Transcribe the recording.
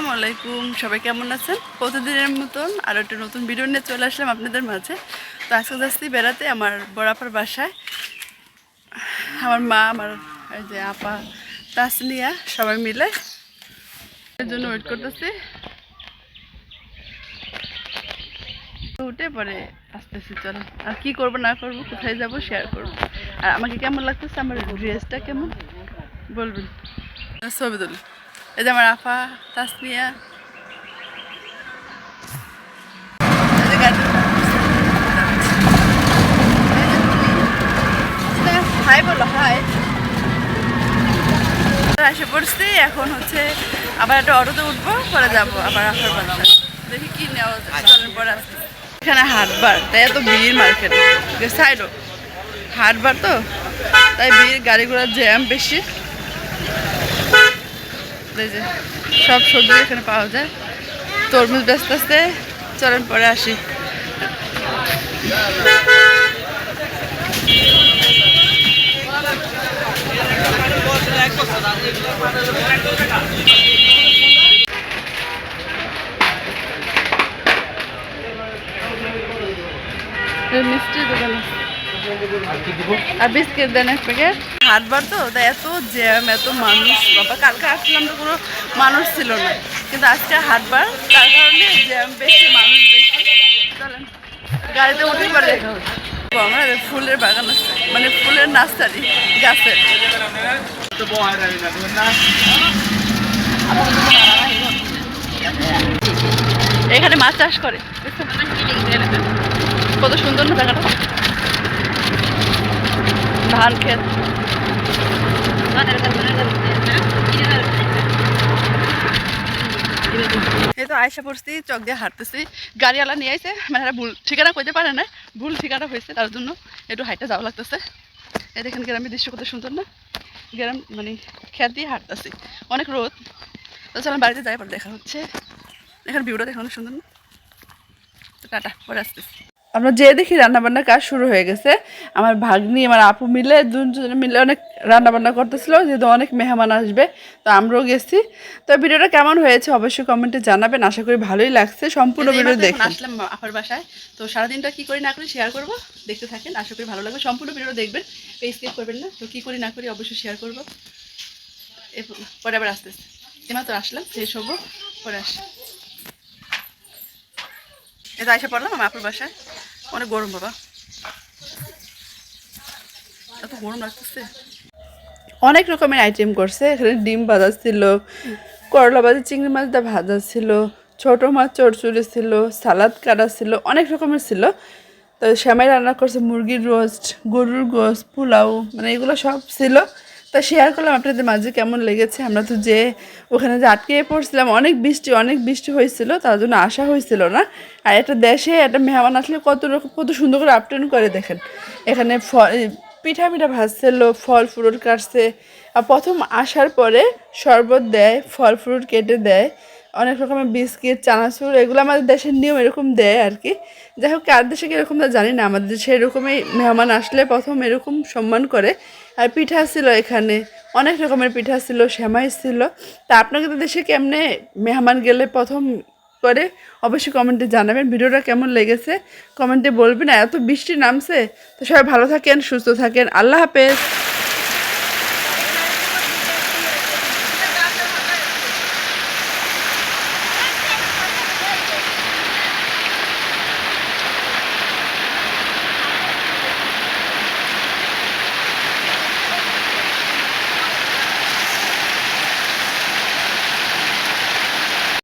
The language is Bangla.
আসসালামু আলাইকুম। সবাই কেমন আছেন? প্রতিদিনের মতন আর একটা নতুন ভিডিও নিয়ে চলে আসলাম আপনাদের মাঝে। তো আজকে যাচ্ছি বেড়াতে আমার বড়াপার বাসায়। আমার মা, আমার যে আপা, তাসনিয়া, সবাই মিলে। এর জন্য ওয়েট করতেছি। উঠে পরে আসতেছি, চলো। আর কি করব, না করব, কোথায় যাব শেয়ার করব। আর আমাকে কেমন লাগতেছে, আমার ড্রেসটা কেমন? বলবেন। ছবি তুলি এই যে আমার আফা তাসনিয়া। হাই বলো হাই। এসে পড়ছি এখন হচ্ছে আবার একটা অটোতে উঠবো পরে যাব আবার আসার দেখি কি নেওয়া যায়। চলেন পরে আসছি। এখানে হাটবার তাই এত ভিড় মার্কেটে। সাইডও হাটবার তো তাই ভিড় গাড়ি ঘোড়ার জ্যাম বেশি। যে সব সবজি এখানে পাওয়া যায়। তরমুজ ব্যস্ত আসতে চলেন পরে আসি। এই মিষ্টির দোকান। আছে আর বিস্কিট দেন এক প্যাকেট। হাটবার তো তাই এত জ্যাম, এত মানুষ। বাবা, কালকে আসলাম তো কোনো মানুষ ছিল না। কিন্তু আজকে হাটবার তার কারণে জ্যাম বেশি, মানুষ বেশি। গাড়িতে উঠে পরে দেখা ফুলের বাগান আছে মানে ফুলের নার্সারি, গাছের। এখানে মাছ চাষ করে। কত সুন্দর না জায়গাটা ধান ক্ষেত এই তো আয়সা পড়ছি, চক দিয়ে হাঁটতেছি। গাড়িওয়ালা নিয়ে আইছে মানে ভুল ঠিকানা কইতে পারে না। ভুল ঠিকানা হয়েছে তার জন্য একটু হাইটে যাওয়া লাগতেছে। এই দেখেন গ্রামের দৃশ্য কত সুন্দর না? গ্রাম মানে খেত দিয়ে হাঁটতেছি। অনেক রোদ। তো চলেন বাড়িতে যাই পরে দেখা হচ্ছে। এখানে ভিউটা দেখুন অনেক সুন্দর না? তো টাটা, পরে আসতেছি। আমরা যে দেখি রান্নাবান্নার কাজ শুরু হয়ে গেছে। আমার ভাগ্নি আমার আপু মিলে দুজনে মিলে অনেক রান্নাবান্না করতেছিল যেহেতু অনেক মেহমান আসবে তো আমরাও গেছি। তো ভিডিওটা কেমন হয়েছে অবশ্যই কমেন্টে জানাবেন। আশা করি ভালোই লাগছে। সম্পূর্ণ ভিডিও দেখুন। আসলাম আপার বাসায় তো সারাদিনটা কি করি না করি শেয়ার করব দেখতে থাকেন। আশা করি ভালো লাগবে। সম্পূর্ণ ভিডিও দেখবেন স্কিপ করবেন না। তো কি করি না করি অবশ্যই শেয়ার করব। পরে আবার আসতে আসতেছি এমাত্র আসলাম শেষ হব পরে আসি। এটা এসে পড়লাম আমার আপুর বাসায়। অনেক গরম, বাবা। এত গরম লাগতেছে। অনেক রকমের আইটেম করছে। এখানে ডিম ভাজা ছিল, করলা ভাজি, চিংড়ি মাছটা ভাজা ছিল, ছোটো মাছ চড়চড়ি ছিল, সালাদ কাটা ছিল, অনেক রকমের ছিল। তো শ্যামাই রান্না করছে মুরগির রোস্ট গরুর গোস্ত পোলাও মানে এগুলো সব ছিল। তা শেয়ার করলাম আপনাদের মাঝে কেমন লেগেছে? আমরা তো যে ওখানে যে আটকে পড়ছিলাম, অনেক বৃষ্টি অনেক বৃষ্টি হয়েছিল, তার জন্য আসা হয়েছিল না। আর একটা দেশে একটা মেহমান আসলে কত রকম, কত সুন্দর করে আপটেন করে দেখেন। এখানে ফল পিঠা মিঠা ভাজছিল, ফল ফ্রুট কাটছে। আর প্রথম আসার পরে শরবত দেয়, ফল ফ্রুট কেটে দেয়। অনেক রকমের বিস্কিট, চানাচুর, এগুলো আমাদের দেশের নিয়ম এরকম দেয় আর কি। যাই হোক, কার দেশে কীরকম তা জানি না। আমাদের দেশে এরকমই মেহমান আসলে প্রথম এরকম সম্মান করে। আর পিঠা ছিল এখানে, অনেক রকমের পিঠা ছিল, সেমাই ছিল। তা আপনাদের দেশে কেমনে মেহমান গেলে প্রথম করে অবশ্যই কমেন্টে জানাবেন। ভিডিওটা কেমন লেগেছে? কমেন্টে বলবেন। আর এত বৃষ্টি নামছে, তো সবাই ভালো থাকেন, সুস্থ থাকেন। আল্লাহ হাফেজ।